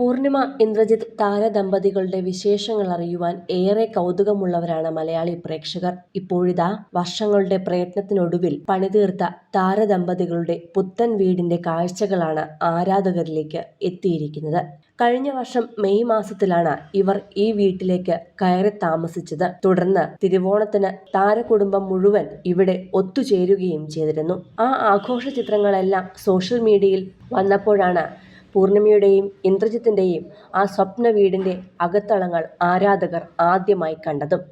പൂർണിമ ഇന്ദ്രജിത്ത് താരദമ്പതികളുടെ വിശേഷങ്ങൾ അറിയുവാൻ ഏറെ കൗതുകമുള്ളവരാണ് മലയാളി പ്രേക്ഷകർ. ഇപ്പോഴിതാ വർഷങ്ങളുടെ പ്രയത്നത്തിനൊടുവിൽ പണിതീർത്ത താരദമ്പതികളുടെ പുത്തൻ വീടിന്റെ കാഴ്ചകളാണ് ആരാധകരിലേക്ക് എത്തിയിരിക്കുന്നത്. കഴിഞ്ഞ വർഷം മെയ് മാസത്തിലാണ് ഇവർ ഈ വീട്ടിലേക്ക് കയറി താമസിച്ചത്. തുടർന്ന് തിരുവോണത്തിന് താരകുടുംബം മുഴുവൻ ഇവിടെ ഒത്തുചേരുകയും ചെയ്തിരുന്നു. ആ ആഘോഷ ചിത്രങ്ങളെല്ലാം സോഷ്യൽ മീഡിയയിൽ വന്നപ്പോഴാണ് പൂർണിമയുടെയും ഇന്ദ്രജിത്തിന്റെയും ആ സ്വപ്ന വീടിന്റെ അകത്തളങ്ങൾ ആരാധകർ ആദ്യമായി കണ്ടതും.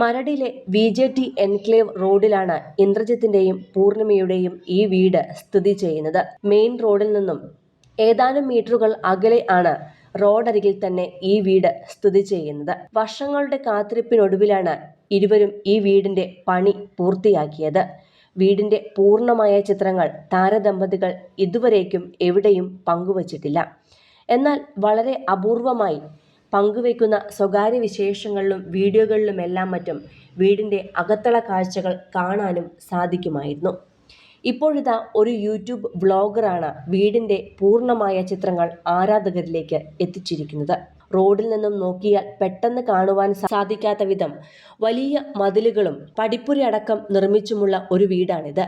മരടിലെ വി ജെ ടി എൻക്ലേവ് റോഡിലാണ് ഇന്ദ്രജിത്തിന്റെയും പൂർണിമയുടെയും ഈ വീട് സ്ഥിതി ചെയ്യുന്നത്. മെയിൻ റോഡിൽ നിന്നും ഏതാനും മീറ്ററുകൾ അകലെ ആണ് റോഡരികിൽ തന്നെ ഈ വീട് സ്ഥിതി ചെയ്യുന്നത്. വർഷങ്ങളുടെ കാത്തിരിപ്പിനൊടുവിലാണ് ഇരുവരും ഈ വീടിന്റെ പണി പൂർത്തിയാക്കിയത്. വീടിന്റെ പൂർണമായ ചിത്രങ്ങൾ താരദമ്പതികൾ ഇതുവരേക്കും എവിടെയും പങ്കുവച്ചിട്ടില്ല. എന്നാൽ വളരെ അപൂർവമായി പങ്കുവയ്ക്കുന്ന സ്വകാര്യ വിശേഷങ്ങളിലും വീഡിയോകളിലുമെല്ലാം മറ്റും വീടിന്റെ അകത്തള കാഴ്ചകൾ കാണാനും സാധിക്കുമായിരുന്നു. ഇപ്പോഴിതാ ഒരു യൂട്യൂബ് വ്ളോഗറാണ് വീടിന്റെ പൂർണമായ ചിത്രങ്ങൾ ആരാധകരിലേക്ക് എത്തിച്ചിരിക്കുന്നത്. റോഡിൽ നിന്നും നോക്കിയാൽ പെട്ടെന്ന് കാണുവാൻ സാധിക്കാത്ത വിധം വലിയ മതിലുകളും പടിപ്പുരയടക്കം നിർമ്മിച്ചുമുള്ള ഒരു വീടാണിത്.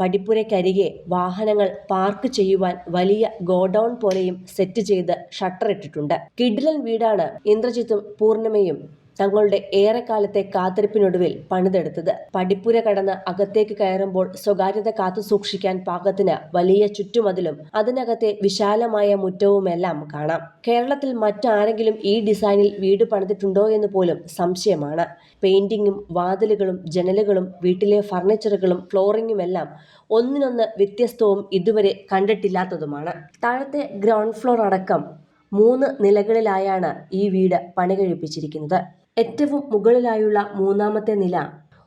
പടിപ്പുരയ്ക്കരികെ വാഹനങ്ങൾ പാർക്ക് ചെയ്യുവാൻ വലിയ ഗോഡൌൺ പോലെയും സെറ്റ് ചെയ്ത് ഷട്ടർ ഇട്ടിട്ടുണ്ട് കിഡിലൻ വീടാണ് ഇന്ദ്രജിത്തും പൂർണിമയും തങ്ങളുടെ ഏറെക്കാലത്തെ കാത്തിരിപ്പിനൊടുവിൽ പണിതെടുത്തത്. പടിപ്പുര കടന്ന് അകത്തേക്ക് കയറുമ്പോൾ സ്വകാര്യത കാത്തു സൂക്ഷിക്കാൻ പാകത്തിന് വലിയ ചുറ്റുമതിലും അതിനകത്തെ വിശാലമായ മുറ്റവുമെല്ലാം കാണാം. കേരളത്തിൽ മറ്റാരെങ്കിലും ഈ ഡിസൈനിൽ വീട് പണിതിട്ടുണ്ടോ എന്ന് പോലും സംശയമാണ്. പെയിന്റിങ്ങും വാതിലുകളും ജനലുകളും വീട്ടിലെ ഫർണിച്ചറുകളും ഫ്ലോറിങ്ങുമെല്ലാം ഒന്നിനൊന്ന് വ്യത്യസ്തവും ഇതുവരെ കണ്ടിട്ടില്ലാത്തതുമാണ്. താഴത്തെ ഗ്രൗണ്ട് ഫ്ലോർ അടക്കം മൂന്ന് നിലകളിലായാണ് ഈ വീട് പണി കഴിപ്പിച്ചിരിക്കുന്നത് ഏറ്റവും മുകളിലായുള്ള മൂന്നാമത്തെ നില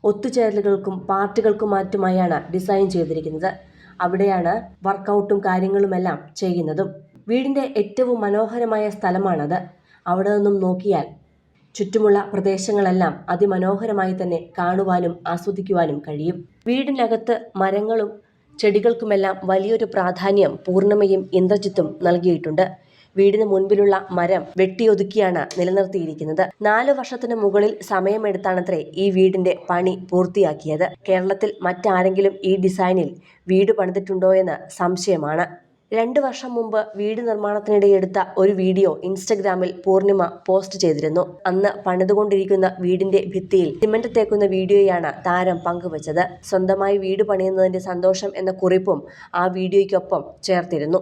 ഒത്തുചേരലുകൾക്കും പാർട്ടികൾക്കുമാറ്റുമായാണ് ഡിസൈൻ ചെയ്തിരിക്കുന്നത്. അവിടെയാണ് വർക്കൗട്ടും കാര്യങ്ങളുമെല്ലാം ചെയ്യുന്നതും. വീടിന്റെ ഏറ്റവും മനോഹരമായ സ്ഥലമാണത്. അവിടെ നിന്നും നോക്കിയാൽ ചുറ്റുമുള്ള പ്രദേശങ്ങളെല്ലാം അതിമനോഹരമായി തന്നെ കാണുവാനും ആസ്വദിക്കുവാനും കഴിയും. വീടിനകത്ത് മരങ്ങളും ചെടികൾക്കുമെല്ലാം വലിയൊരു പ്രാധാന്യം പൂർണമയും ഇന്ദ്രജിത്തും നൽകിയിട്ടുണ്ട്. വീടിന് മുൻപിലുള്ള മരം വെട്ടിയൊതുക്കിയാണ് നിലനിർത്തിയിരിക്കുന്നത്. നാലു വർഷത്തിന് മുകളിൽ സമയമെടുത്താണത്രേ ഈ വീടിന്റെ പണി പൂർത്തിയാക്കിയത്. കേരളത്തിൽ മറ്റാരെങ്കിലും ഈ ഡിസൈനിൽ വീട് പണിതിട്ടുണ്ടോ എന്ന് സംശയമാണ്. രണ്ട് വർഷം മുമ്പ് വീട് നിർമ്മാണത്തിനിടെ എടുത്ത ഒരു വീഡിയോ ഇൻസ്റ്റഗ്രാമിൽ പൂർണിമ പോസ്റ്റ് ചെയ്തിരുന്നു. അന്ന് പണിതുകൊണ്ടിരിക്കുന്ന വീടിന്റെ ഭിത്തിയിൽ സിമന്റ് തേക്കുന്ന വീഡിയോയാണ് താരം പങ്കുവച്ചത്. സ്വന്തമായി വീട് പണിയുന്നതിന്റെ സന്തോഷം എന്ന കുറിപ്പും ആ വീഡിയോയ്ക്കൊപ്പം ചേർത്തിരുന്നു.